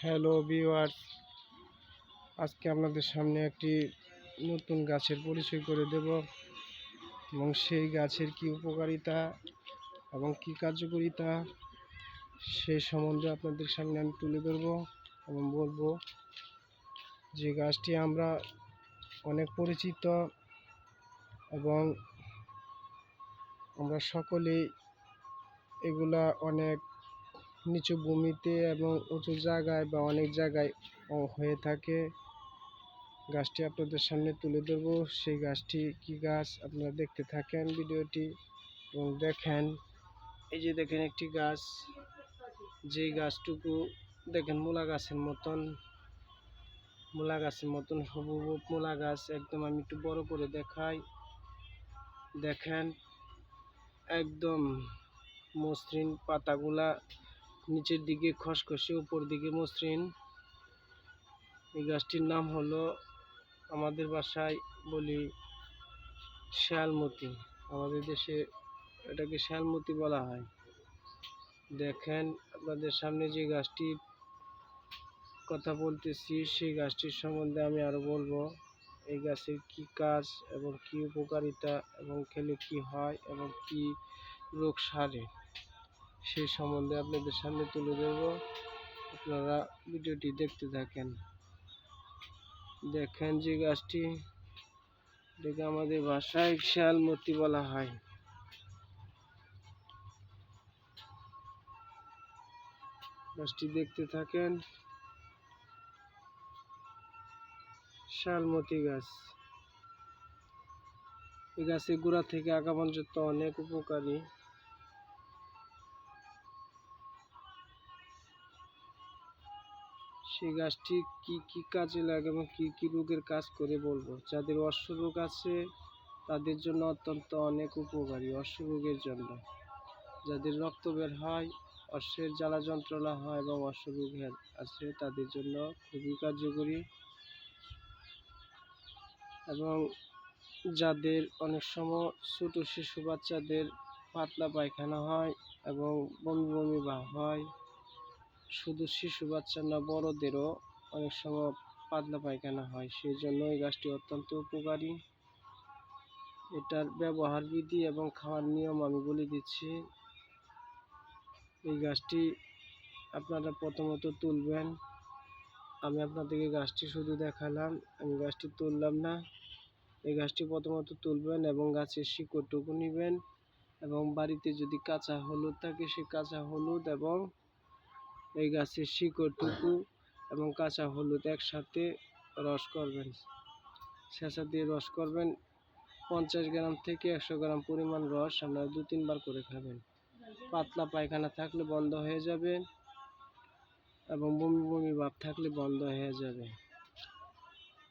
Hello viewers, আজকে আপনাদের সামনে একটি নতুন গাছের পরিচয় করে দেব এবং সেই গাছের কি উপকারিতা এবং কি কার্যকারিতা সেই সম্বন্ধে আপনাদের সামনে আমি তুলে ধরব এবং বলব যে গাছটি আমরা অনেক পরিচিত এবং আমরা সকলেই এগুলা অনেক নিচু ভূমিতে এবং উঁচু জায়গায় বা অনেক জায়গায় হয়ে থাকে। গাছটি আপনাদের সামনে তুলে ধরব। সেই গাছটি কি গাছ আপনারা দেখতে থাকেন ভিডিওটি এবং দেখেন। এই যে দেখেন একটি গাছ। যেই গাছটুকু দেখেন মূলা গাছের মতন। মূলা গাছের মতন হুবহু মূলা গাছ। একদম আমি একটু বড় করে দেখাই। দেখেন, একদম মসৃণ পাতাগুলা নিচের দিকে খসখসে উপর দিকে মসৃণ। এই গাছটির নাম হলো আমাদের বাসায় বলি শ্যালমতি। আমাদের দেশে এটাকে শ্যালমতি বলা হয়। দেখেন আপনাদের সামনে যে গাছটি কথা বলতেছি, সেই গাছটির সম্বন্ধে আমি আরও বলব। এই গাছের কি কাজ এবং কি উপকারিতা এবং খেলে কি হয় এবং কি রোগ সারে? সেই সম্বন্ধে আপনাদের সামনে তুলে ধরব। আপনারা ভিডিওটি দেখতে থাকেন। দেখেন যে গাছটি, এটাকে আমাদের ভাষায় শিয়ালমতি বলা হয়। গাছটি দেখতে থাকেন। শালমতি গাছ। এই গাছের গোড়া থেকে আগা পর্যন্ত অনেক উপকারী। সেই গাছটি কি কি কাজে লাগে এবং কি কি রোগের কাজ করে বলব? যাদের অশ্ব রোগ আছে, তাদের জন্য অত্যন্ত অনেক উপকারী অশ্ব রোগের জন্য। যাদের রক্ত বের হয়, অশ্বের জ্বালা যন্ত্রণা হয় এবং অশ্ব রোগ আছে, তাদের জন্য খুবই কার্যকরী। এবং যাদের অনেক সময় ছোট শিশু বাচ্চাদের পাতলা পায়খানা হয় এবং বমি বমি ভাব হয় শুধু শিশু বাচ্চা না, বড়দেরও অনেক সময় পাতলা পায়খানা হয়। সেই জন্য এই গাছটি অত্যন্ত উপকারী। এটার ব্যবহার বিধি এবং খাওয়ার নিয়ম আমি বলে দিচ্ছি। এই গাছটি আপনারা প্রথমত তুলবেন। আমি আপনাদেরকে গাছটি শুধু দেখালাম, আমি গাছটি তুললাম না। এই গাছটি প্রথমত তুলবেন এবং গাছের শিকড়টুকু নেবেন এবং বাড়িতে যদি কাঁচা হলুদ থাকে সে কাঁচা হলুদ এবং এই গাছের শিকড়টুকু এবং কাঁচা হলুদ একসাথে রস করবেন। শেষা দিয়ে রস করবেন। পঞ্চাশ গ্রাম থেকে একশো গ্রাম পরিমাণ রস আপনারা দু তিনবার করে খাবেন। পাতলা পায়খানা থাকলে বন্ধ হয়ে যাবে এবং বমি বমি ভাব থাকলে বন্ধ হয়ে যাবে।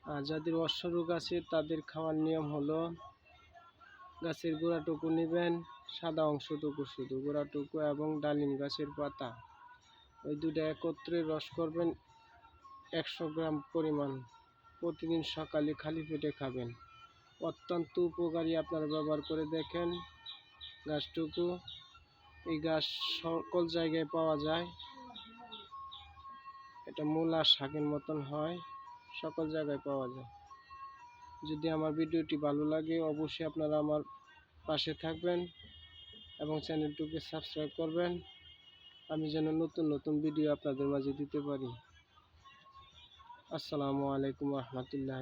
আর যাদের অশ্বরোগ আছে তাদের খাওয়ার নিয়ম হলো গাছের গোড়াটুকু নেবেন, সাদা অংশটুকু শুধু গোড়াটুকু এবং ডালিম গাছের পাতা। ওই দুটো একত্রে রস করবেন একশো গ্রাম পরিমাণ। প্রতিদিন সকালে খালি পেটে খাবেন। অত্যন্ত উপকারী আপনারা ব্যবহার করে দেখেন গাছটুকু। এই গাছ সকল জায়গায় পাওয়া যায়। এটা মূলা শাকের মতন হয়, সকল জায়গায় পাওয়া যায়। যদি আমার ভিডিওটি ভালো লাগে, অবশ্যই আপনারা আমার পাশে থাকবেন এবং চ্যানেলটিকে সাবস্ক্রাইব করবেন। আমি যেন নতুন নতুন ভিডিও আপনাদের মাঝে দিতে পারি। আসসালামু আলাইকুম রহমতুল্লাহ